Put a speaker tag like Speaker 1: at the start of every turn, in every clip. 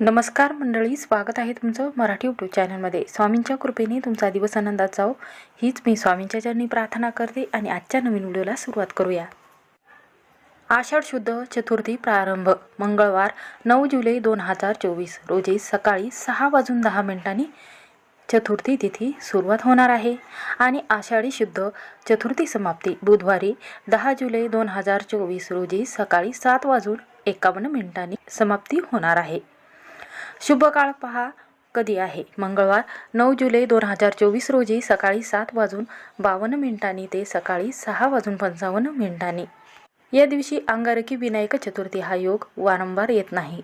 Speaker 1: नमस्कार मंडळी स्वागत आहे तुमचं मराठी यूट्यूब चॅनलमध्ये स्वामींच्या कृपेने तुमचा दिवस आनंदात जाओ हीच मी स्वामींच्या चरणी प्रार्थना करते आणि आजच्या नवीन व्हिडिओला सुरुवात करूया. आषाढ शुद्ध चतुर्थी प्रारंभ मंगळवार नऊ जुलै दोन हजार चोवीस रोजी सकाळी सहा वाजून दहा मिनिटांनी चतुर्थी तिथी सुरुवात होणार आहे. आणि आषाढी शुद्ध चतुर्थी समाप्ती बुधवारी दहा जुलै दोन हजार चोवीस रोजी सकाळी सात वाजून एकावन्न मिनिटांनी समाप्ती होणार आहे. शुभ काळ पहा. कधी आहे? मंगळवार नऊ जुलै दोन हजार चोवीस रोजी सकाळी सात वाजून बावन्न मिनिटांनी ते सकाळी सहा वाजून पंचावन्न मिनिटांनी. या दिवशी अंगारकी विनायक चतुर्थी हा योग वारंवार येत नाही.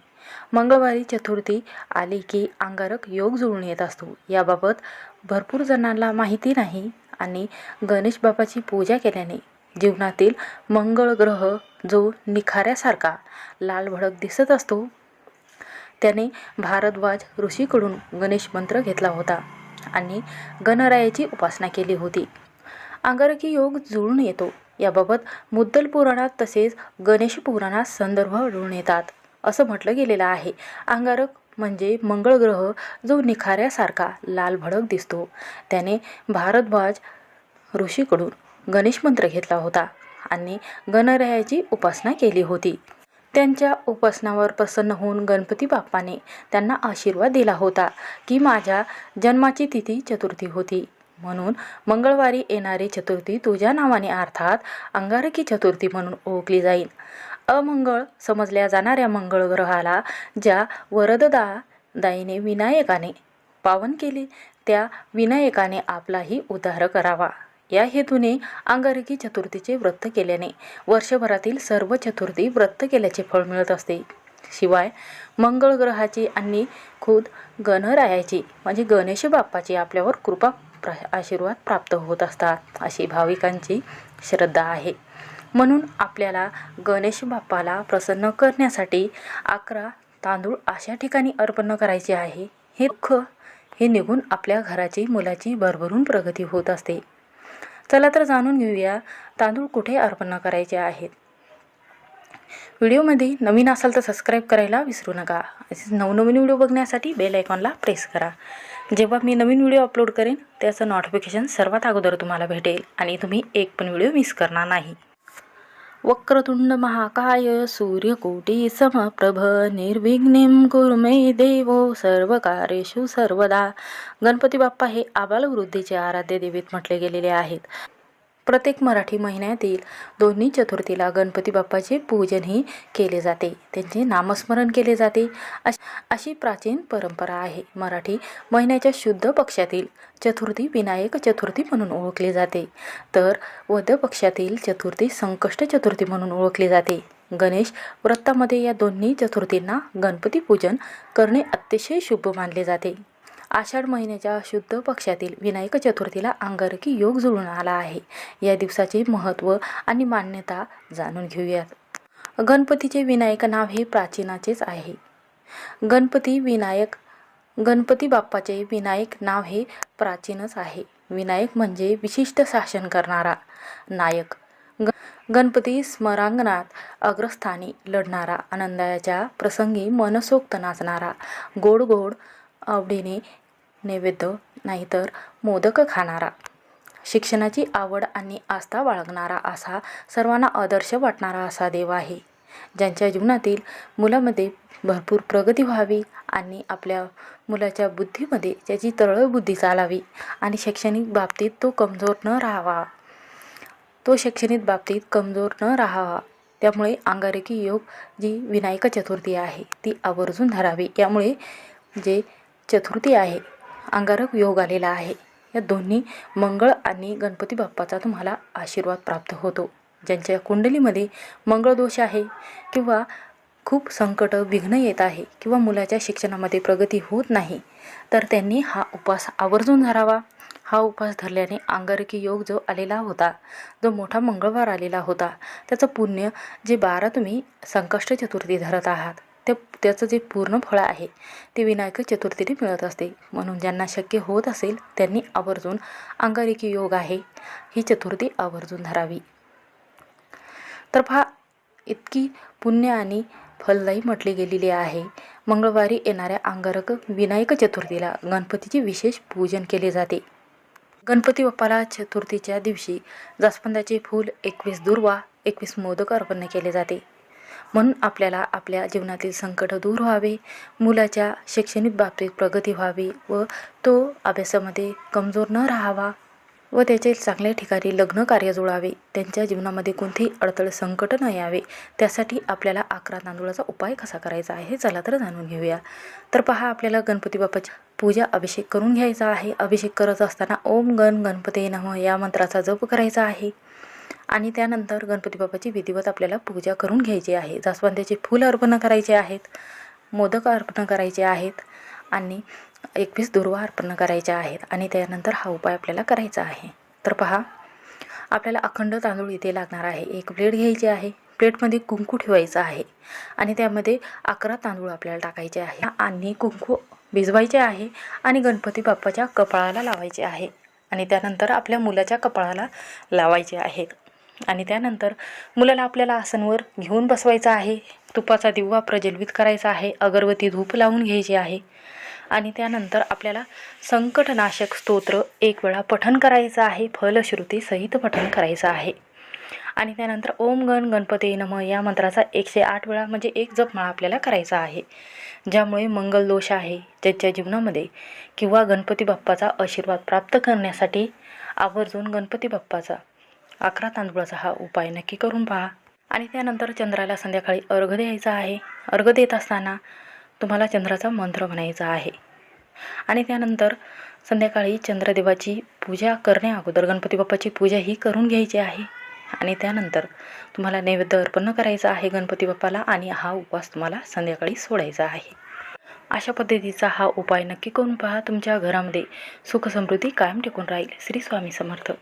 Speaker 1: मंगळवारी चतुर्थी आली की अंगारक योग जुळून येत असतो. याबाबत भरपूर जणांना माहिती नाही आणि गणेश बाबाची पूजा केल्याने जीवनातील मंगळ ग्रह जो निखाऱ्यासारखा लाल भडक दिसत असतो त्याने भारद्वाज ऋषीकडून गणेश मंत्र घेतला होता आणि गणरायाची उपासना केली होती. अंगारकी योग जुळून येतो. याबाबत मुद्दल पुराणात तसेच गणेश पुराणात संदर्भ आढळून येतात. असं म्हटलं गेलेलं आहे. अंगारक म्हणजे मंगळ ग्रह जो निखाऱ्यासारखा लाल भडक दिसतो. त्याने भारद्वाज ऋषीकडून गणेश मंत्र घेतला होता आणि गणरायाची उपासना केली होती. त्यांच्या उपासनावर प्रसन्न होऊन गणपती बाप्पाने त्यांना आशीर्वाद दिला होता की माझ्या जन्माची तिथी चतुर्थी होती. म्हणून मंगळवारी येणारी चतुर्थी तुझ्या नावाने अर्थात अंगारकी चतुर्थी म्हणून ओळखली जाईल. अमंगळ समजल्या जाणाऱ्या मंगळ ग्रहाला ज्या वरददा दाईने विनायकाने पावन केले त्या विनायकाने आपलाही उद्धार करावा. या हेतूने अंगारकी चतुर्थीचे व्रत केल्याने वर्षभरातील सर्व चतुर्थी व्रत केल्याचे फळ मिळत असते. शिवाय मंगळ ग्रहाची आणि खुद गणरायाची म्हणजे गणेश बाप्पाची आपल्यावर कृपा प्र आशीर्वाद प्राप्त होत असतात अशी भाविकांची श्रद्धा आहे. म्हणून आपल्याला गणेश बाप्पाला प्रसन्न करण्यासाठी अकरा तांदूळ अशा ठिकाणी अर्पण करायचे आहे. हे दुःख हे निघून आपल्या घराची मुलाची भरभरून प्रगती होत असते. चला तर जाणून घेऊया तांदूळ कुठे अर्पण करायचे आहेत. व्हिडिओमध्ये नवीन असाल तर सबस्क्राईब करायला विसरू नका. असेच नवनवीन व्हिडिओ बघण्यासाठी बेल आयकॉनला प्रेस करा. जेव्हा मी नवीन व्हिडिओ अपलोड करेन त्याचं नोटिफिकेशन सर्वात अगोदर तुम्हाला भेटेल आणि तुम्ही एक पण व्हिडिओ मिस करणार नाही. वक्रतुंड महाकाय सूर्यकोटी समप्रभ निर्विघ्निं कुर्मे देवो सर्व कार्येषु सर्वदा. गणपती बाप्पा हे आबालवृद्धीचे आराध्य देवीत म्हटले गेलेले आहेत. प्रत्येक मराठी महिन्यातील दोन्ही चतुर्थीला गणपती बाप्पाचे पूजनही केले जाते. त्यांचे नामस्मरण केले जाते. अश अशी प्राचीन परंपरा आहे. मराठी महिन्याच्या शुद्ध पक्षातील चतुर्थी विनायक चतुर्थी म्हणून ओळखली जाते. तर वद्य पक्षातील चतुर्थी संकष्ट चतुर्थी म्हणून ओळखली जाते. गणेश व्रतामध्ये या दोन्ही चतुर्थींना गणपती पूजन करणे अतिशय शुभ मानले जाते. आषाढ महिन्याच्या शुद्ध पक्षातील विनायक चतुर्थीला अंगारकी योग जुळून आला आहे. या दिवसाचे महत्त्व आणि मान्यता जाणून घेऊयात. गणपतीचे विनायक नाव हे प्राचीनाचेच आहे. गणपती विनायक गणपती बाप्पाचे विनायक नाव हे प्राचीनच आहे. विनायक म्हणजे विशिष्ट शासन करणारा नायक. ग गणपती स्मरांगणात अग्रस्थानी लढणारा आनंदाच्या प्रसंगी मनसोक्त नाचणारा गोड गोड आवडीने नैवेद्य नाहीतर मोदक खाणारा. शिक्षणाची आवड आणि आस्था बाळगणारा असा सर्वांना आदर्श वाटणारा असा देव आहे. ज्यांच्या जीवनातील मुलामध्ये भरपूर प्रगती व्हावी आणि आपल्या मुलाच्या बुद्धीमध्ये त्याची तरळ बुद्धी चालावी आणि शैक्षणिक बाबतीत तो कमजोर न राहावा. तो शैक्षणिक बाबतीत कमजोर न राहावा. त्यामुळे अंगारकी योग जी विनायक चतुर्थी आहे ती आवर्जून धरावी. यामुळे जे चतुर्थी आहे. अंगारक योग आलेला आहे. या दोन्ही मंगळ आणि गणपती बाप्पाचा तुम्हाला आशीर्वाद प्राप्त होतो. ज्यांच्या कुंडलीमध्ये मंगळ दोष आहे किंवा खूप संकट विघ्न येत आहे किंवा मुलाच्या शिक्षणामध्ये प्रगती होत नाही तर त्यांनी हा उपास आवर्जून धरावा. हा उपास धरल्याने अंगारकी योग जो आलेला होता जो मोठा मंगळवार आलेला होता त्याचं पुण्य जे बारा तुम्ही संकष्ट चतुर्थी धरत आहात ते त्याचं जे पूर्ण फळ आहे ते विनायक चतुर्थीने मिळत असते. म्हणून ज्यांना शक्य होत असेल त्यांनी आवर्जून अंगारिकी योग आहे ही चतुर्थी आवर्जून धरावी. तर पहा इतकी पुण्य आणि फलदायी म्हटली गेलेली आहे. मंगळवारी येणाऱ्या अंगारक विनायक चतुर्थीला गणपतीचे विशेष पूजन केले जाते. गणपती बाप्पाला चतुर्थीच्या दिवशी जास्वंदाचे फूल एकवीस दुर्वा एकवीस मोदक अर्पण केले जाते. म्हणून आपल्याला आपल्या जीवनातील संकट दूर व्हावे मुलाच्या शैक्षणिक बाबतीत प्रगती व्हावी व तो अभ्यासामध्ये कमजोर न राहावा व त्याचे चांगल्या ठिकाणी लग्न कार्य जुळावे त्यांच्या जीवनामध्ये कोणतेही अडथळे संकट न यावे त्यासाठी आपल्याला अकरा तांदूळाचा उपाय कसा करायचा आहे चला तर जाणून घेऊया. तर पहा आपल्याला गणपती बाप्पाची पूजा अभिषेक करून घ्यायचा आहे. अभिषेक करत असताना ओम गण गणपती नम या मंत्राचा जप करायचा आहे. आणि त्यानंतर गणपती बाप्पाची विधिवत आपल्याला पूजा करून घ्यायची आहे. जास्वंदाचे फूल अर्पण करायचे आहेत मोदक अर्पण करायचे आहेत आणि एकवीस दुर्वा अर्पण करायच्या आहेत आणि त्यानंतर हा उपाय आपल्याला करायचा आहे. तर पहा आपल्याला अखंड तांदूळ इथे लागणार आहे. एक प्लेट घ्यायची आहे. प्लेटमध्ये कुंकू ठेवायचं आहे आणि त्यामध्ये अकरा तांदूळ आपल्याला टाकायचे आहे आणि कुंकू भिजवायचे आहे आणि गणपती बाप्पाच्या कपाळाला लावायचे आहे आणि त्यानंतर आपल्या मुलाच्या कपाळाला लावायचे आहेत. आणि त्यानंतर मुलाला आपल्याला आसनवर घेऊन बसवायचं आहे तुपाचा दिवा प्रज्वलित करायचा आहे अगरबत्ती धूप लावून घ्यायची आहे. आणि त्यानंतर आपल्याला संकटनाशक स्तोत्र एक वेळा पठण करायचं आहे फलश्रुती सहित पठण करायचं आहे. आणि त्यानंतर ओम गण गणपती नम या मंत्राचा एकशे आठ वेळा म्हणजे एक जपमाळा आपल्याला करायचा आहे. ज्यामुळे मंगल दोष आहे ज्याच्या जीवनामध्ये किंवा गणपती बाप्पाचा आशीर्वाद प्राप्त करण्यासाठी आवर्जून गणपती बाप्पाचा अकरा तांदूळाचा हा उपाय नक्की करून पहा. आणि त्यानंतर चंद्राला संध्याकाळी अर्घ द्यायचा आहे. अर्घ देत असताना तुम्हाला चंद्राचा मंत्र म्हणायचा आहे. आणि त्यानंतर संध्याकाळी चंद्रदेवाची पूजा करण्या अगोदर गणपती बाप्पाची पूजा ही करून घ्यायची आहे. आणि त्यानंतर तुम्हाला नैवेद्य अर्पण करायचं आहे गणपती बाप्पाला आणि हा उपवास तुम्हाला संध्याकाळी सोडायचा आहे. अशा पद्धतीचा हा उपाय नक्की करून पहा. तुमच्या घरामध्ये सुख समृद्धी कायम टिकून राहील. श्री स्वामी समर्थ.